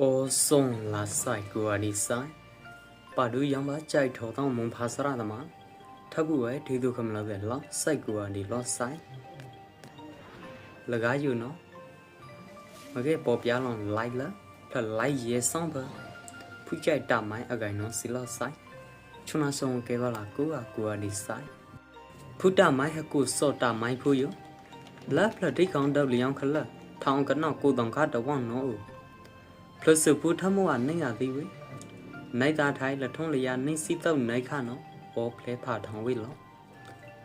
အောဆုံလာဆိုင်ကိုအဒီဆိုင်ပါဒူယံပါကြိုက်ထောတော့မွန်ဖာစရသမထပ်ကူဝဲဒီဒုခမလာပဲလောစိုက်ကိုအဒီလောဆိုင်လကားယူနော်မကဲပေါ်ပြလောင်းလိုက်လာဖလိုက်ရဲဆောင်ပါဖူးကြိုက်တမိုင်းအကိုင်နော်စီလောဆိုင်ချွနာဆောင်ကဲပါလာကိုအကိုအဒီဆိုင်ဖူတမိုင်းဟကူစော့တမိုင်းဖူယလာဖလတိကောင်တော့လျောင်းခလထောင်ကနော့ကိုတောင်ခါတော့ဝနော် ဖလစပူထမောကနိုင်ရသေးဝေနိုင်တာထိုင်လထုံးလျာနိုင်စီတော့နိုင်ခနော်အောဖလဲဖာထောင်ဝေလော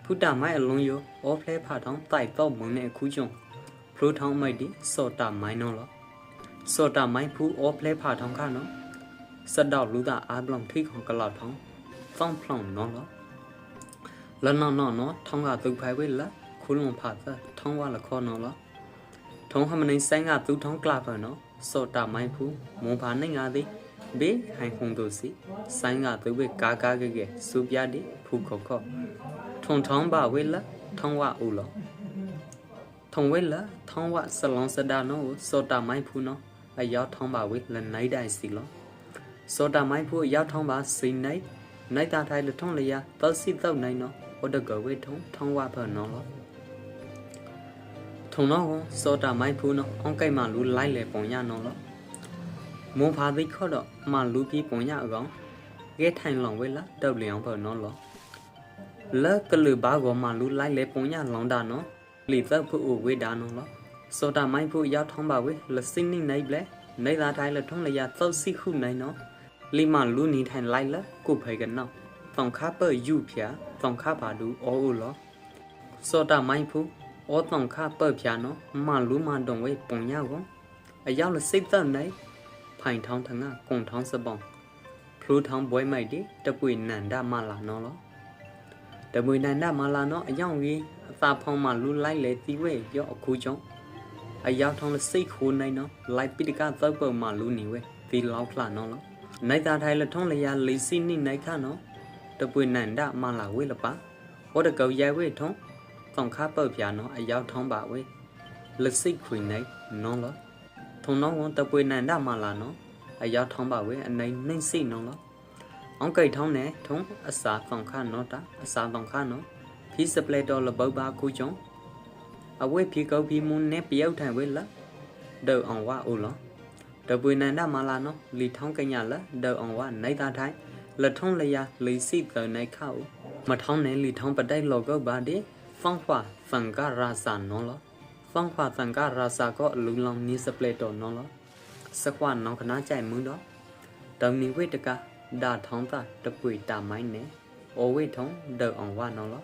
ဖုတမိုင်အလုံးယောအောဖလဲဖာထောင်တိုက်တော့မုံနဲ့ခူးချုံဖလိုထောင်မိုက်ဒီစောတာမိုင်းနော်လောစောတာမိုင်းဖူအောဖလဲဖာထောင်ခနော်စက်တော့လူသားအားပလောင်ထိခေါကလောက်ထောင်ဖောင်းဖလောင်နော်လောလနော်နော်နော်ထောင်းကသူဖိုင်ဝေလာခုလုံးဖာသထောင်းဝလခေါ်နော်လောထုံးဟမနေဆိုင်ကသူထောင်းကလာဖနော် စောတာမိုင်းဖူမွန်ဖာနိုင်ငါသည်ဘေးဟိုင်ခုံတို့စီဆိုင်ကသူဝေကာကာကကဲစူပြတိဖူခေါခေါထုံထောင်းပါဝေလာထောင်းဝဦးလောထုံဝေလာထောင်းဝဆလောင်းစဒါနောစောတာမိုင်းဖူနောအရောက်ထောင်းပါဝေလနိုင်တိုင်စီလောစောတာမိုင်းဖူအရောက်ထောင်းပါစီနိုင်နိုင်တာထိုင်လထုံးလျာတောစီတော့နိုင်နောဩဒကဝေထုံထောင်းဝဖနောလော ထုံတော့ကိုစောတာမိုင်းဖူးနော်အောင်ကိုက်မှလူလိုက်လေပုံရနော်လို့မွန်ဖာသိခေါ်တော့မှလူပြီးပုံရအကောင်ကဲထိုင်လောင်ဝဲလာတောက်လျောင်ဖို့နော်လို့လက်ကလူဘာကောမှလူလိုက်လေပုံရလောင်တာနော်လီသက်ဖို့ဝေးတာနော်လို့စောတာမိုင်းဖူးရောက်ထောင်းပါဝဲလစင်းနေနိုင်ပလဲနိုင်သာတိုင်းလထုံးလျာသောက်စီခုနိုင်နော်လီမလူနေထိုင်လိုက်လကိုဖိကနော်တောင်ခါပယူဖျာတောင်ခါပါလူအောဦးလို့စောတာမိုင်းဖူး ဩတောင်ခပ့ပြာနော်မလူမတုံဝဲပုံရကောအရောက်လစိတ်သက်နိုင်ဖိုင်ထောင်းထငါကုံထောင်းစပောင်းဖလူထောင်းဘွဲမိုက်ဒီတပွေနန္ဒမလာနော်လောတပွေနန္ဒမလာနော်အရောက်ကြီးအသာဖောင်းမလူလိုက်လေတီဝဲရောအခုကြောင့်အရောက်ထောင်းလစိတ်ခိုးနိုင်နော်လိုက်ပိတကသောက်ပုံမလူနေဝဲဒီလောက်လှနော်လောနိုင်တာထိုင်လထုံးလျာလေးစီနိနိုင်ခနော်တပွေနန္ဒမလာဝဲလပါဟောတကောရဲဝဲထုံး tổng khá bờ phía nó ở giao thông bảo ấy lực sĩ khuyên này nó lo thùng nó muốn tập quyền này đã mà là nó ở giao thông bảo ấy anh ấy nên xí nó lo ông cây thông nè thông ở xã tổng khá nó ta ở xã tổng khá nó phía sập lệ đó là bờ ba khu chống ở quê phía cầu phía muốn nếp béo thành với lá đợi ông qua u lo tập quyền này đã mà là nó lì thông cây nhà lá đợi ông qua nấy ta thấy là thông là ya lì xí tờ này khảo mà thông này lì thông bật đây lò có bà đi ဖောင်းခွာသံဃရာစာနော်လဖောင်းခွာသံဃရာစာก็လူလောင်နီစပလက်တော် နော်လစခွာနောင်ခနာကြိုက်မှုတော့တောင်နီဝိတကဒါထောင်းတာတပွေတာမိုင်းနဲ့အိုဝိထုံဒေအောင်ဝနော်လ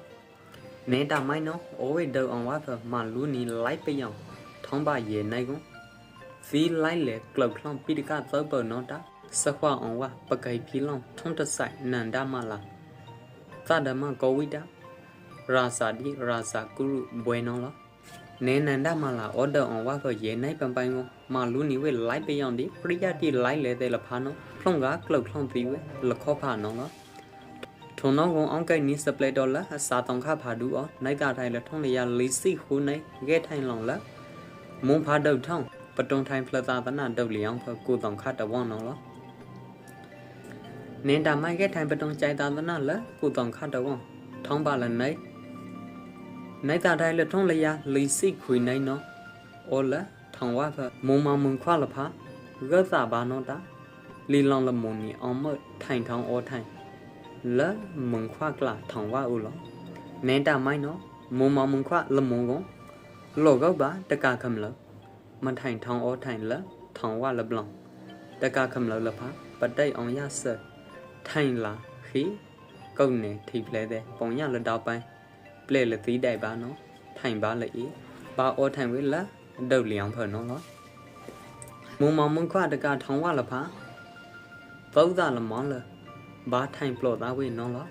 နေတာမိုင်းနော်အိုဝိဒေအောင်ဝဖမလူနီလိုက်ပယောင်ထောင်းပါရေနိုင်ကွန်ဖီလိုက်လေကလောက်လောင်ပိတကသောပနော်တာစခွာအောင်ဝပကိုင်ဖီလောင်ထုံးတဆိုင်နန္ဒမလာသဒမကောဝိတာ ရာစာဒီရာစာကုရုဘွေနောလားနေနန္ဒမလာအော်ဒအွန်ဝါဖရေနိုင်ပန်ပိုင်ကိုမာလူနီဝဲလိုက်ပယောင်ဒီပရိယတိလိုက်လေတဲ့လဖာနောဖလုံကကလုတ်ဖလုံပြီးဝဲလခောဖာနောလားထုံနောကုံအောင်ကိုက်နီစပလက်ဒေါ်လာအစာတောင်ခဖာဒူအောနိုင်တာထိုင်လထုံလျာလီစီခုနိုင်ဂဲထိုင်လောင်လာမွန်ဖာဒေါထောင်းပတုံထိုင်ဖလတာတနာဒေါလျောင်ဖကိုတောင်ခတဝောနောလားနင်တာမိုက်ကဲထိုင်ပတုံကြိုက်တာတနာလကိုတောင်ခတဝောထောင်းပါလနိုင် နိုင်တာတိုင်းလထုံးလျာလီစိခွေနိုင်နော်အော်လာထောင်ဝါဖမုံမမုံခွာလဖာဂသဘာနောတာလီလောင်လမုန်နီအောင်မထိုင်ထောင်အောထိုင်လာမုံခွာကလာထောင်ဝါဦးလောနေတာမိုင်းနော်မုံမမုံခွာလမုံကောလောကောပါတကခမလမထိုင်ထောင်အောထိုင်လာထောင်ဝါလဘလောင်တကခမလလဖာပတိတ်အောင်ရဆထိုင်လာခီကုတ်နေထိဖလဲတဲ့ပုံရလတောက်ပိုင်း ပလဲလသီးတိုင်ပါနော်ထိုင်ပါလေဘာအောထိုင်ဝဲလာဒုတ်လျောင်ဖနော်နော်မုံမောင်မွန်ခွတကထောင်ဝလဖာသောဒလမောင်းလဘာထိုင်ပလော့သားဝဲနော်လား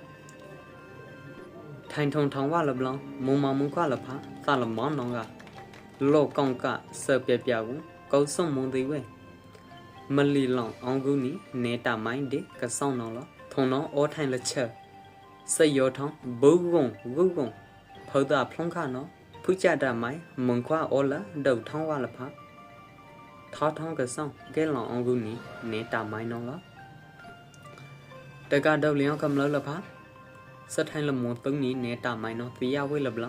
ထိုင်ထုံထောင်ဝလဘလောင်မုံမောင်မွန်ခွလဖာသလမောင်းနော်ကလောကောင်ကဆပြပြကူကောဆုံမုံသေးဝဲမလီလောင်အောင်ကူနီနေတာမိုင်းဒေကဆောင်နော်လားထုံနော်အောထိုင်လက်ချက်စယောထောင်းဘူဂုံဂု ဂုံဖောတာဖုံးခနော်ဖူကြတာမိုင်မွန်ခွာအော်လာဒုတ်ထောင်းဝါလဖာထောထောင်းကဆောင်ကဲလောင်အောင်ကူနီနေတာမိုင်းနော်လားတကတော့လျောင်းကမလို့လဖာစထိုင်းလမွန်တုံးနီနေတာမိုင်းနော်တီရဝဲလဘလ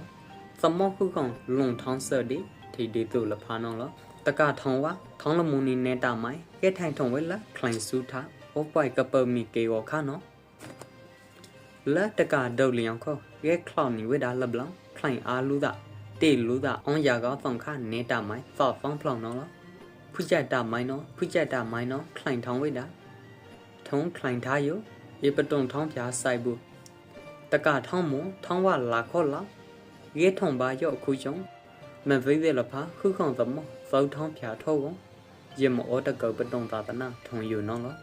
သမောခုကောင်လုံထောင်းဆက်ဒီထိဒီတူလဖာနော်လားတကထောင်းဝထောင်းလမွန်နီနေတာမိုင်းကဲထိုင်ထုံဝဲလခလိုင်စုထားဩပွိုက်ကပမီကေဝခါနော်လက်တကဒုတ်လျောင်းခေါ ရဲခလောက်နီဝဲဒါလဘလခလိုင်အားလူတာတေလူတာအောင်ရကောဖောင်ခနေတာမိုင်းဖောက်ဖောင်းဖလောင်နော်လားဖူးကြတာမိုင်းနော်ဖူးကြတာမိုင်းနော်ခလိုင်ထောင်းဝိတာထုံးခလိုင်ထားယဧပတုံထောင်းပြာဆိုင်ဘူးတကထောင်းမထောင်းဝလာခောလာရေထုံပါရော့ခုချုံမဝိဝဲလဖာခုခေါန်သမသောထောင်းပြာထောဝရေမောတကောပတုံသာတနာထုံယူနော်လော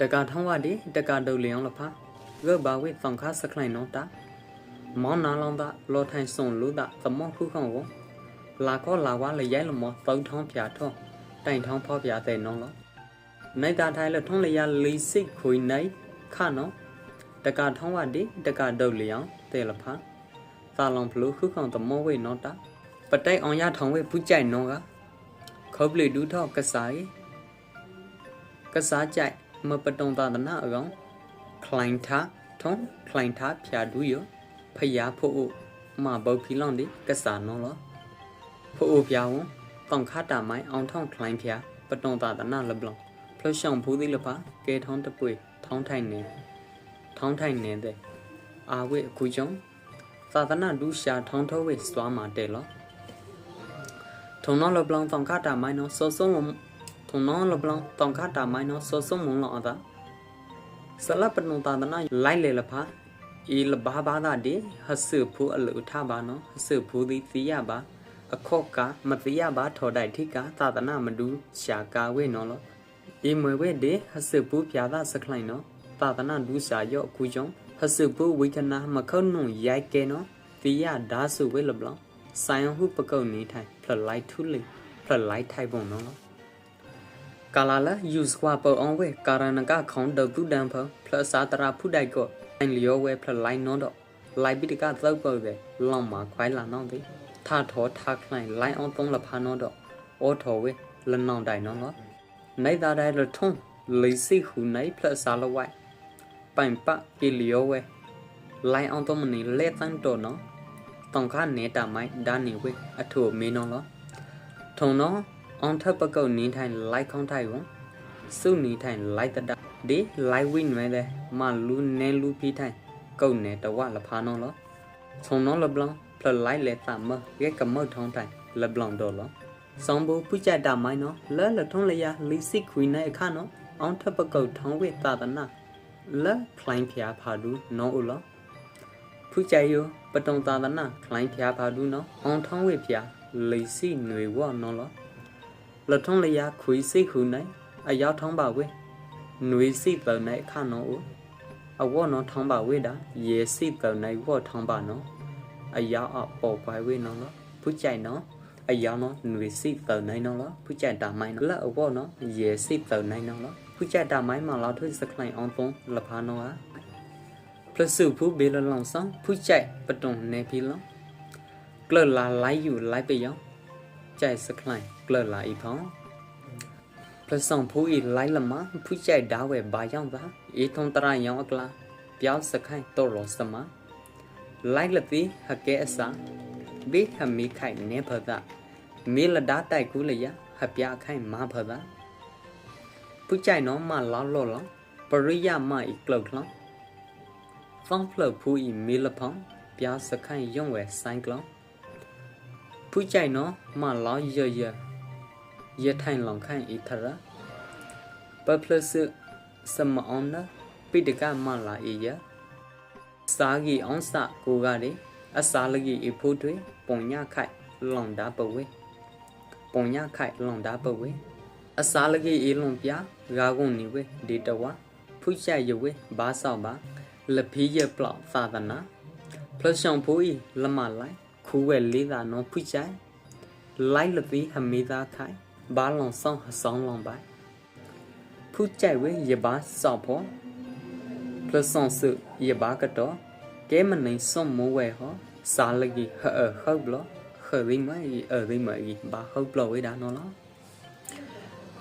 တကထောင်းဝဒီတကဒုလျောင်းလဖာ ဂဘာဝိသံခါစခလိုင်နော်တာမောင်းနာလောင်းတာလောထိုင်စုံလူတာသမခုခေါန်ကိုလာကောလာဝါလေရိုင်လမောသုံးထောင်းပြထောတိုင်ထောင်းဖောပြတဲ့နော်လောနိုင်တာထိုင်လထုံးလျာလီစိတ်ခွေနိုင်ခနော်တကထောင်းဝဒီတကဒုတ်လျောင်းတဲ့လဖာသာလောင်ဘလူခုခေါန်တမောဝေနော်တာပတိုင်အောင်ရထောင်းဝေပူကြိုက်နော်ကခေါပလီဒူထောက်ကစားကစားကြိုက်မပတုံတာတနာအကောင် ခလိုင်ထားထုံးခလိုင်ထားဖြာဒူရဖယားဖို့မပုတ်ဖီလောင်းဒီကစားနော်လောဖိုအိုပြာဝန်တောင်ခတာမိုင်းအောင်ထောင်းခလိုင်းဖျာပတုံတာတနာလဘလောင်ဖလရှောင်းဖူးသီလပါကဲထောင်းတပွေထောင်းထိုင်နေထောင်းထိုင်နေတဲ့အာဝိအခုကြောင့်သာသနာဒူရှာထောင်းထောဝိစွာမာတဲလောထုံနောလဘလောင်တောင်ခတာမိုင်းနော်စောစုံလုံးထုံနောလဘလောင်တောင်ခတာမိုင်းနော်စောစုံမုံလောအတာ ဆလပနုတာတနာလိုက်လေလဖာဤလဘာဘာသာဒီဟဆုဖူအလူထဘာနော်ဟဆုဖူသည်သီရပါအခော့ကမတိယဘာထော်တိုက်ထိကသာသနာမဒူရှာကာဝေနော်လောဒီမွေဝဲဒီဟစပူပြာသာစခလိုက်နော်သာသနာဒူစာရော့ကူကြောင့်ဟစပူဝိကနာမခုံနုံရိုက်ကဲနော်တိယဓာစုဝဲလဘလဆိုင်ဟုပကုတ်နေထိုင်ဖလလိုက်ထူလေဖလလိုက်ထိုင်ပုံနော် ကာလာလာယူစကွာပေါ်အောင်ဝဲကာရနကခေါန်ဒဂုဒံဖဖလစာတရာဖုဒိုက်ကိုအန်လျောဝဲဖလိုင်းနောတော့လိုက်ပိတကသောက်ပေါ်ပဲလောင်မှာခွိုင်းလာနောင်းသေးထာထောထာခလိုင်းလိုင်းအောင်သုံးလဖာနောတော့အောထောဝဲလနောင်တိုင်နောငောနိုင်သာတိုင်းလထုံးလိစိဟုနိုင်ဖလစာလဝိုင်ပိုင်ပကီလျောဝဲလိုင်းအောင်သုံးမနေလဲတန်းတော့နောတောင်ခနေတာမိုင်ဒါနေဝဲအထုမေနောလောထုံနော အောင်ထပ်ပကုတ်နင်းထိုင်လိုက်ခေါင်းထိုင်ဝစုနေထိုင်လိုက်တတဒီလိုက်ဝိနွဲလဲမလူနဲလူပြီးထိုင်ကုတ်နေတဝလဖာနော်လောထုံနော်လဘလန်ဖလလိုက်လေတာမရဲကမောက်ထောင်းတိုင်လဘလောင်တော့လောစောင်းဘူပုကြတာမိုင်းနော်လဲလထုံးလျာလီစစ်ခွေနေအခါနော်အောင်ထပ်ပကုတ်ထောင်းဝေတာတနာလဲခလိုင်းဖျားဖာဒူနော်ဦးလောဖူကြယောပတုံတာတနာခလိုင်းဖျားဖာဒူနော်အောင်ထောင်းဝေဖျားလီစီຫນွေဝောနော်လော လထုံလျာခွေစိတ်ဟုနိုင်အယောက်ထောင်းပါဝဲနွေစိတ်ပုံနိုင်ခနောအိုအဝေါနောထောင်းပါဝဲတာရေစိတ်ပုံနိုင်ဝေါထောင်းပါနောအယောက်အပေါ်ပိုင်ဝဲနောလားဖူးကြိုင်နောအယောက်နောနွေစိတ်ပုံနိုင်နောလားဖူးကြိုင်တာမိုင်းလားအဝေါနောရေစိတ်ပုံနိုင်နောလားဖူးကြိုင်တာမိုင်းမှာလောက်ထွေးစကလိုင်အောင်သုံးလဖာနောဟာပလစုဖူးဘေလလောင်ဆောင်ဖူးကြိုင်ပတုံနေဖီလောကလလာလိုက်ယူလိုက်ပယောင် ကြိုင်စကလိုင်းကလလာဤဖောင်းပလဆောင်ဖူးဤလိုက်လမဖူးကြိုင်ဒါဝဲဘာယောင်သာအေထုံတရယောင်အကလာပြောင်းစခိုင်းတော်လောစမလိုက်လတိဟကဲအစာဘေဟမီခိုင်နေဖဒမေလဒါတိုက်ကူလျာဟပြခိုင်မာဖဒပူကြိုင်နော်မလောလောလောပရိယမဤကလောက်လောဖောင်းဖလဖူဤမေလဖောင်းပြာစခိုင်ယုံဝဲဆိုင်ကလော ပူကြိုင်နော်မလောရရရထိုင်လောင်ခိုင်ဤထရပပလစစမအောင်နပိတကမလာဤရစာဂီအောင်စကိုကလေအစာလကြီးအဖို့တွေပုံညခိုက်လောင်တာပဝေပုံညခိုက်လောင်တာပဝေအစာလကြီးအလွန်ပြဂါကုန်နေဝေဒေတဝဖုချရဝေဘာဆောက်ပါလဖီးရပလောက်သာသနာဖလရှောင်ဖိုးဤလမလိုက် ခူးဝဲလေးသာနော်ဖုချိုင်လိုက်လပီးဟမီသာခိုင်ဘာလောင်ဆောင်ဟဆောင်လောင်ပါဖုချိုင်ဝေရဘာဆောက်ဖို့ပလဆောင်စုရဘာကတော့ကဲမနိုင်စုံမိုးဝဲဟောစာလကြီးဟဲ့ဟုတ်ဘလခရိမအအရိမအဘာဟုတ်ဘလဝဲဒါနော်လား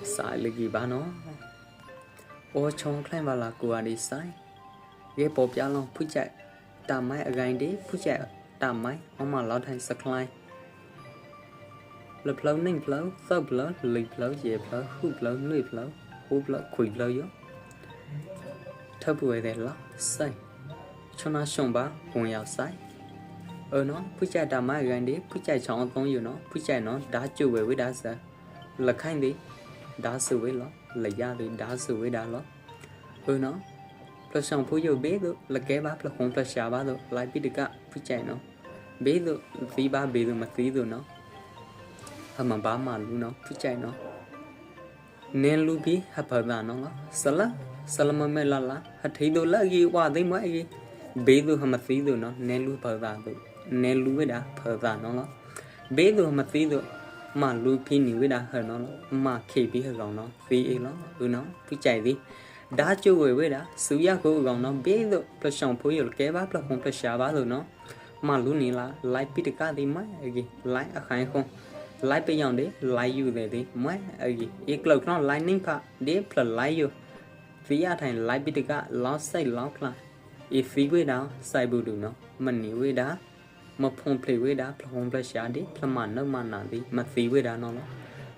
sai le gi ba no o chong klan ba la ko a di sai ye po pya long phu chai ta mai a gain de phu chai ta mai o ma lao thai sa klai le plau ning plau sa plau li plau ye plau hu plau nui plau hu plau khui plau yo ထပ်ပွေတယ်လားစိုက်ချွန်နာရှုံပါဝင်ရောက်ဆိုင်အော်နော်ဖူးကြတာမကန်ဒီဖူးကြချောင်းအသုံးယူနော်ဖူးကြနော်ဓာကျွဝဲဝိဒါဆာလခိုင်းဒီဓာဆူဝဲလောလရဒီဓာဆူဝဲဒါလောအော်နော်ပလဆောင်ဖူးယူဘေးတို့လကဲပါပလခုံပလရှာပါတို့လိုက်ပိတကဖူးကြနော် ဘေးတို့သီးပါဘေးတို့မသီးတို့နော်အမဘာမလူနော်ဖူးကြနော်နင်းလူပြီးဟဖဒါနော်ဆလာဆလမမဲလာလာဟထိဒိုလာကြီးဝါသိမအေဘေးသူဟမသီးသူနော်နဲလူဖသာသူနဲလူဝိဒါဖသာနော်လားဘေးသူဟမသီးသူမလူဖိနေဝိဒါဟနော်လားမခေပြီးဟကောင်နော်သီးအေလောဦးနော်ပြကြိုက်သည်ဒါကျိုးဝဲဝဲတာစူရကိုကောင်နော်ဘေးသူပလဆောင်ဖိုးရကဲပါပလခုံပလရှာပါသူနော် မလူနေလားလိုက်ပိတကတိမအေလိုက်အခိုင်ခုံလိုက်ပယောင်တယ်လိုက်ယူတယ်ဒီမအေအေကလောက်နော်လိုက်နင်းဖာဒီဖလလိုက်ယူ vì à thành lại bị cả lo say lo kla if we we da sai bu du no man ni we da ma phong play we da phong play sha di plaman no man na di ma fi we da no no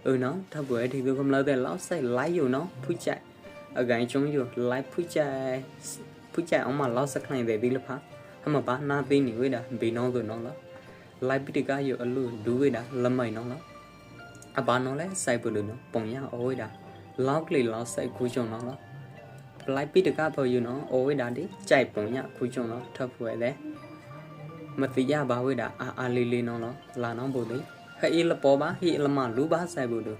ừ nó thà bữa thì tôi không lâu để lo say lái vô nó phu chạy ở gai chúng vô lái phu chạy phu chạy ông mà lo sắc này để đi lập hả hay mà bán na tin ni we da bị nó rồi nó lo lái bị cả vô ở luôn đủ we da lâm mày nó lo à bán nó lấy sai bu du nó bông nhá ôi da lo cái lo say cú trong nó lo လိုက်ပိတကပေါ်ယူနော်အိုဝိဒါတိကြိုက်ပုံညခုချုံနော်ထပ်ဖွယ်လေမတိယဘာဝိဒါအာအာလေးလေးနော်နော်လာနောင်းဖို့လေဟအေးလပေါ်ပါဟေးလမလူပါဆိုင်ဖို့တို့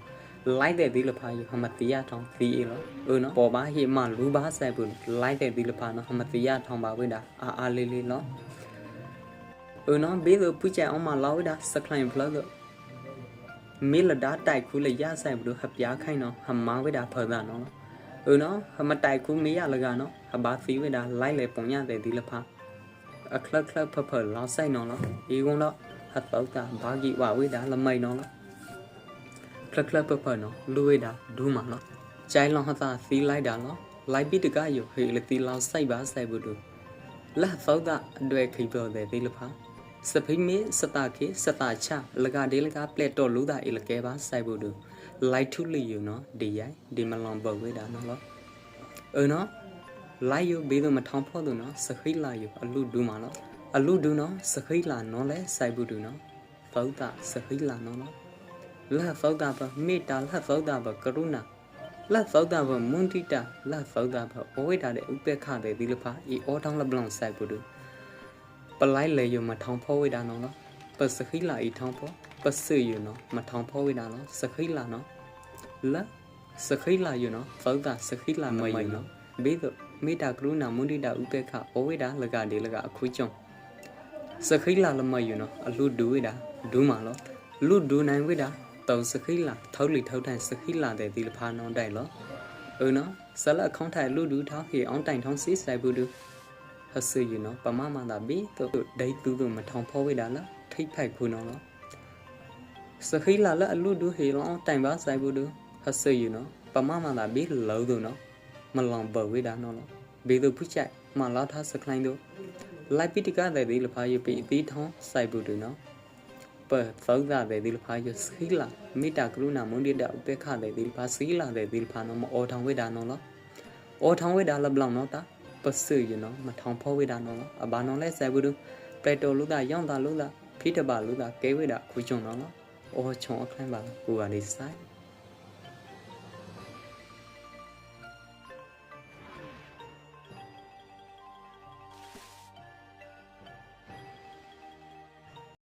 လိုက်တဲ့ဒီလဖာယူဟမတိယထောင်ဖီအေလောအိုနော်ပေါ်ပါဟိမလူပါဆိုင်ဘူးလိုက်တဲ့ဒီလဖာနော်ဟမတိယထောင်ပါဝိဒါအာအာလေးလေးနော်အိုနော်ဘေးလိုပူချန်အောင်မလာဝိဒါစကလိုင်းဘလော့လို့မေလဒါတိုက်ခုလေရဆိုင်ဘူးဟပြားခိုင်းနော်ဟမဝိဒါဖော်တာနော်အိုနော်ဟမတိုက်ခုမေရလကနော်ဟဘာဖီဝိဒါလိုက်လေပုံရတဲ့ဒီလဖာအခလခလဖဖလောက်ဆိုင်နော်လောဒီကုန်းတော့ဟတ်ပေါတာဘာကြီးဝဝိဒါလမိုင်နော်လော ခလခလဖဖနော်လူဝေးတာဒူးမှာနော်ကျိုင်းလောဟသာစီလိုက်တာနော်လိုက်ပြီးတကယူဟေလတီလောဆိုင်ပါဆိုင်ဘူးတူလာသောတာအတွေ့ခိပြောတဲ့ဒီလဖာစဖိမေစတာခေစတာချလကဒေလကပလက်တော်လူတာအလကဲပါဆိုင်ဘူးတူလိုက်ထုလီယူနော်ဒီရိုင်ဒီမလွန်ဘဝေးတာနော်လောအနော်လိုက်ယူဘေးတော့မထောင်ဖို့သူနော်စခိလာယူအလူဒူးမှာနော်အလူဒူးနော်စခိလာနော်လဲစိုက်ဘူးဒူးနော်သောတာစခိလာနော်နော် လာသောတာဘမေတ္တာလာသောတာဘကရုဏာလာသောတာဘမွန်တိတာလာသောတာဘအဝိဒါတဲ့ဥပေက္ခတဲ့ဒီလဖာဤအောထောင်းလပလောင်စိုက်ဘူးဒူးပလိုက်လေယူမထောင်ဖို့ဝိဒါနော်နော်ပစခိလာဤထောင်းဖို့ပစွယူနော်မထောင်ဖို့ဝိဒါနော်စခိလာနော်လာစခိလာယူနော်သောတာစခိလာမယူနော်ဘေးတော့မေတ္တာကရုဏာမုဒိတာဥပေက္ခဩဝိဒါလကဒီလကအခုကျုံစခိလာလမယူနော်အလူဒူဝိဒါဒူးမာလောလူဒူနိုင်ဝိဒါ တောစခိလာထောက်လီထောက်တိုင်စခိလာတဲ့ဒီလဖာနောင်းတိုင်လောအုံနော်ဆလအခေါင်းထိုင်လူဒူထောက်ဟေအောင်တိုင်ထောင်းစီဆိုင်ဘူးဒူဟဆူယူနော်ပမမတာဘီတို့ဒိတ်တူတူမထောင်ဖောဝိဒါလားထိတ်ဖိုက်ခုနော်လောစခိလာလအလူဒူဟေလောတိုင်ပါဆိုင်ဘူးဒူဟဆယူနော်ပမမတာဘီလောဒူနော်မလောင်ဘဝေဒါနော်ဘေဒုဖုချိုင်မလာထားစကလိုင်းတို့လိုက်ပိတကတဲ့ဒီလဖာယပိအသီးထောင်းစိုက်ဘူးတူနော် ပသောတာတဲ့ဒီလဖာယစခီလာမိတာကရုဏာမွန်ဒီတာဥပေခတဲ့ဒီလဖာစီလာတဲ့ဒီလဖာနော်မအော်ထောင်ဝေဒါနော်လောအော်ထောင်ဝေဒါလဘလောင်နော်တာပစွရနော်မထောင်ဖောဝေဒါနော်အဘာနော်လဲစိုက်ဘူးတူပလက်တော်လူတာရောင်းတာလူတာဖိတပါလူတာကဲဝေဒါခုချုံနော်အော်ချုံအခလန်းပါကူပါလေးစိုက်